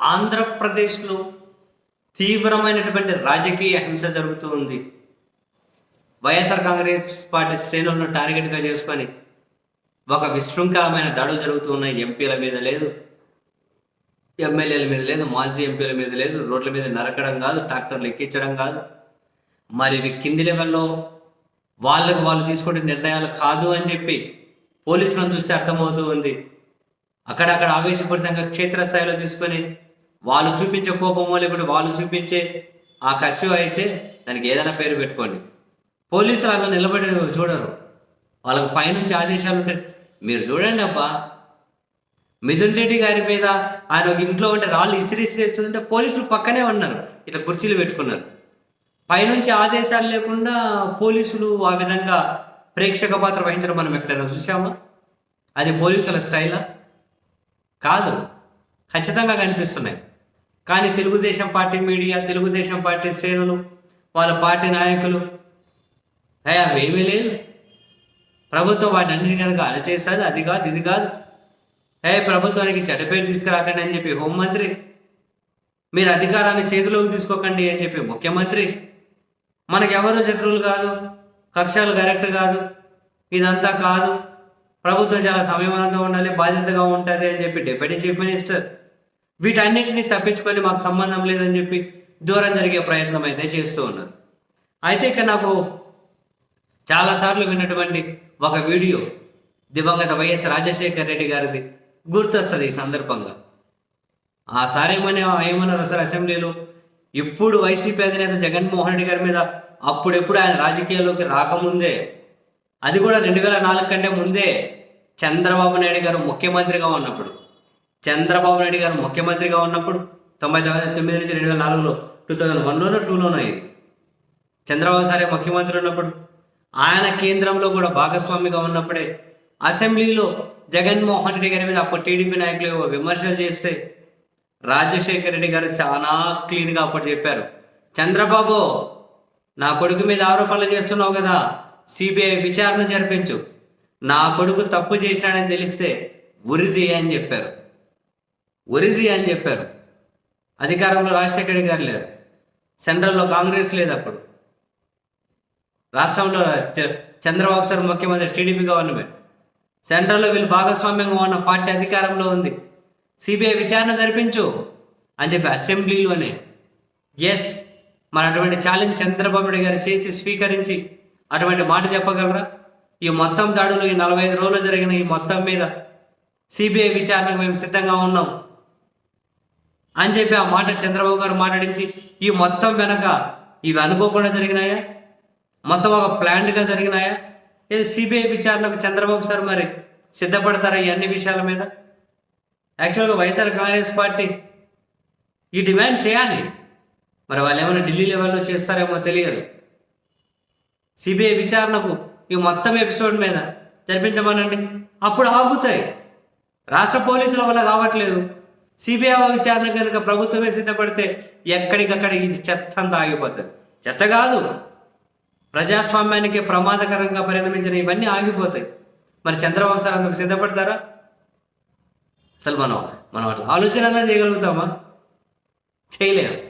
ఆంధ్రప్రదేశ్లో తీవ్రమైనటువంటి రాజకీయ హింస జరుగుతూ ఉంది. వైఎస్ఆర్ కాంగ్రెస్ పార్టీ శ్రేణులను టార్గెట్గా చేసుకొని ఒక విశృంఖలమైన దాడులు జరుగుతూ ఉన్నాయి. ఎంపీల మీద లేదు ఎమ్మెల్యేల మీద లేదు మాజీ ఎంపీల మీద లేదు రోడ్ల మీద నరకడం కాదు ట్రాక్టర్లు ఎక్కించడం కాదు. మరి ఇవి కింది లెవెల్లో వాళ్ళకు వాళ్ళు తీసుకునే నిర్ణయాలు కాదు అని చెప్పి పోలీసులను చూస్తే అర్థమవుతూ ఉంది. అక్కడక్కడ ఆవేశపూరితంగా క్షేత్రస్థాయిలో తీసుకొని వాళ్ళు చూపించే కోపమో లేకుంటే వాళ్ళు చూపించే ఆ కసి అయితే దానికి ఏదైనా పేరు పెట్టుకోండి. పోలీసులు అలా నిలబడి చూడరు. వాళ్ళకి పైనుంచి ఆదేశాలు ఉంటాయి. మీరు చూడండి అబ్బా. మిథున్ రెడ్డి గారి మీద ఆయన ఒక ఇంట్లో ఉంటే రాళ్ళు ఇసిరి ఇసిరేస్తుంటే పోలీసులు పక్కనే ఉన్నారు. ఇట్లా కుర్చీలు పెట్టుకున్నారు. పైనుంచి ఆదేశాలు లేకుండా పోలీసులు ఆ విధంగా ప్రేక్షక పాత్ర వహించడం మనం ఎక్కడైనా చూసామా అది పోలీసుల స్టైలా? కాదు. ఖచ్చితంగా కనిపిస్తున్నాయి. కానీ Telugu Desam party media Telugu Desam party శ్రేణులు వాళ్ళ పార్టీ నాయకులు అయ్యా అవేమీ లేదు. ప్రభుత్వం వాటిని అన్నిటి కనుక అలచేస్తుంది అది కాదు ఇది కాదు. ఏ ప్రభుత్వానికి చెడ్డ పేరు తీసుకురాకండి అని చెప్పి హోంమంత్రి మీరు అధికారాన్ని చేతిలోకి తీసుకోకండి అని చెప్పి ముఖ్యమంత్రి మనకెవరు శత్రువులు కాదు కక్షలు కరెక్ట్ కాదు ఇదంతా కాదు. ప్రభుత్వం చాలా సమయమానంతో ఉండాలి బాధ్యతగా ఉంటుంది అని చెప్పి డిప్యూటీ చీఫ్ మినిస్టర్ వీటన్నిటిని తప్పించుకొని మాకు సంబంధం లేదని చెప్పి దూరం జరిగే ప్రయత్నం అయితే చేస్తూ ఉన్నారు. అయితే ఇక నాకు చాలాసార్లు విన్నటువంటి ఒక వీడియో దివంగత వైఎస్ రాజశేఖర్ రెడ్డి గారిది గుర్తొస్తుంది ఈ సందర్భంగా. ఆ సారేమని ఏమన్నారు సార్ అసెంబ్లీలో? ఇప్పుడు వైసీపీ అధినేత జగన్మోహన్ రెడ్డి గారి మీద అప్పుడెప్పుడు ఆయన రాజకీయాల్లోకి రాకముందే అది కూడా రెండు వేల నాలుగు కంటే ముందే చంద్రబాబు నాయుడు గారు ముఖ్యమంత్రిగా ఉన్నప్పుడు చంద్రబాబు నాయుడు గారు ముఖ్యమంత్రిగా ఉన్నప్పుడు తొంభై తొమ్మిది తొమ్మిది నుంచి రెండు వేల నాలుగులో టూ థౌజండ్ వన్లోనో టూలోనో ఇది. చంద్రబాబు సారే ముఖ్యమంత్రి ఉన్నప్పుడు ఆయన కేంద్రంలో కూడా భాగస్వామిగా ఉన్నప్పుడే అసెంబ్లీలో జగన్మోహన్ రెడ్డి గారి మీద అప్పుడు టీడీపీ నాయకులు విమర్శలు చేస్తే రాజశేఖర రెడ్డి గారు చాలా క్లీన్గా అప్పుడు చెప్పారు. చంద్రబాబు నా కొడుకు మీద ఆరోపణలు చేస్తున్నావు కదా సిబిఐ విచారణ జరిపించు. నా కొడుకు తప్పు చేశాడని తెలిస్తే ఉరిది అని చెప్పారు. ఒరిది అని చెప్పారు. అధికారంలో రాజశేఖర్ గారు లేరు. సెంట్రల్లో కాంగ్రెస్ లేదు అప్పుడు. రాష్ట్రంలో చంద్రబాబు సార్ ముఖ్యమంత్రి టీడీపీ గవర్నమెంట్. సెంట్రల్లో వీళ్ళు భాగస్వామ్యంగా ఉన్న పార్టీ అధికారంలో ఉంది. సిబిఐ విచారణ జరిపించు అని చెప్పి అసెంబ్లీలోనే ఎస్ మరి అటువంటి ఛాలెంజ్ చంద్రబాబు నాయుడు గారు చేసి స్వీకరించి అటువంటి మాట చెప్పగలరా? ఈ మొత్తం దాడులు ఈ నలభై ఐదు రోజులు జరిగిన ఈ మొత్తం మీద సిబిఐ విచారణకు మేము సిద్ధంగా ఉన్నాం. అని చెప్పి ఆ మాట చంద్రబాబు గారు మాట్లాడించి ఈ మొత్తం వెనక ఇవి అనుకోకుండా జరిగినాయా? మొత్తం ఒక ప్లాన్డ్గా జరిగినాయా? ఇది సిబిఐ విచారణకు చంద్రబాబు సార్ మరి సిద్ధపడతారా ఈ అన్ని విషయాల మీద? యాక్చువల్గా వైఎస్ఆర్ కాంగ్రెస్ పార్టీ ఈ డిమాండ్ చేయాలి. మరి వాళ్ళు ఏమైనా ఢిల్లీ లెవెల్లో చేస్తారేమో తెలియదు. సిబిఐ విచారణకు ఈ మొత్తం ఎపిసోడ్ మీద జరిపించమనండి. అప్పుడు ఆగుతాయి. రాష్ట్ర పోలీసుల వల్ల కావట్లేదు. సిబిఐ విచారణ కనుక ప్రభుత్వమే సిద్ధపడితే ఎక్కడికక్కడ ఇది చెత్త అంతా ఆగిపోతుంది. చెత్త కాదు. ప్రజాస్వామ్యానికి ప్రమాదకరంగా పరిణమించిన ఇవన్నీ ఆగిపోతాయి. మరి చంద్రబాబు సార్ అందుకు సిద్ధపడతారా? అసలు మనం మనం ఆలోచన చేయగలుగుతామా? చేయలేము.